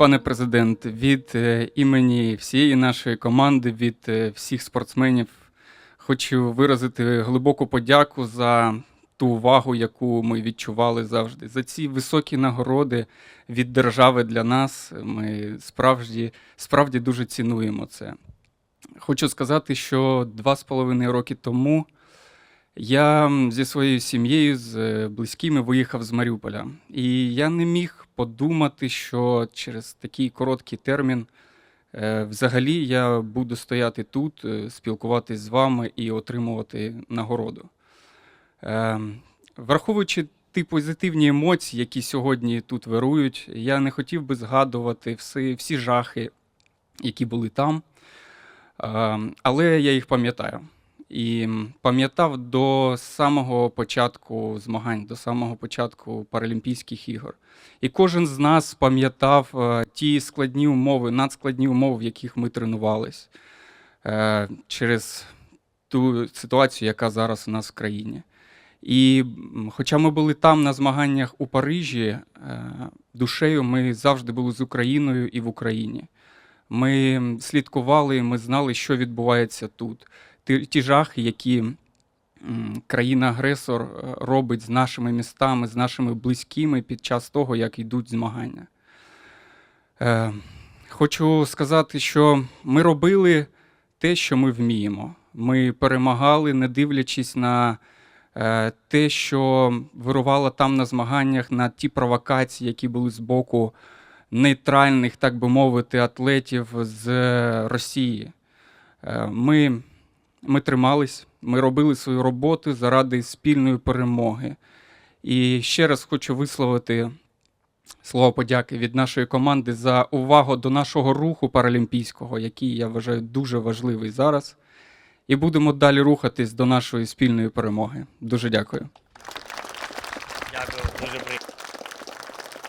пане президент, від е, імені всієї нашої команди, від е, всіх спортсменів, хочу виразити глибоку подяку за ту увагу, яку ми відчували завжди. За ці високі нагороди від держави для нас. Ми справді, справді дуже цінуємо це. Хочу сказати, що два з половиною роки тому я зі своєю сім'єю, з е, близькими виїхав з Маріуполя. І я не міг подумати, що через такий короткий термін е, взагалі я буду стояти тут, е, спілкуватись з вами і отримувати нагороду. Враховуючи ті позитивні емоції, які сьогодні тут вирують, я не хотів би згадувати всі, всі жахи, які були там. Але я їх пам'ятаю. І пам'ятав до самого початку змагань, до самого початку Паралімпійських ігор. І кожен з нас пам'ятав е, ті складні умови, надскладні умови, в яких ми тренувались е, через ту ситуацію, яка зараз у нас в країні. І хоча ми були там на змаганнях у Парижі, е, душею ми завжди були з Україною і в Україні. Ми слідкували, ми знали, що відбувається тут. Ті, жахи, які країна-агресор е, робить з нашими містами, з нашими близькими під час того, як йдуть змагання. Е, хочу сказати, що ми робили те, що ми вміємо. Ми перемагали, не дивлячись на е, те, що вирувало там на змаганнях, на ті провокації, які були з боку нейтральних, так би мовити, атлетів з Росії. Ми, ми тримались, ми робили свою роботу заради спільної перемоги. І ще раз хочу висловити слово подяки від нашої команди за увагу до нашого руху паралімпійського, який я вважаю дуже важливий зараз. І будемо далі рухатись до нашої спільної перемоги. Дуже дякую. Дякую, дуже приємно.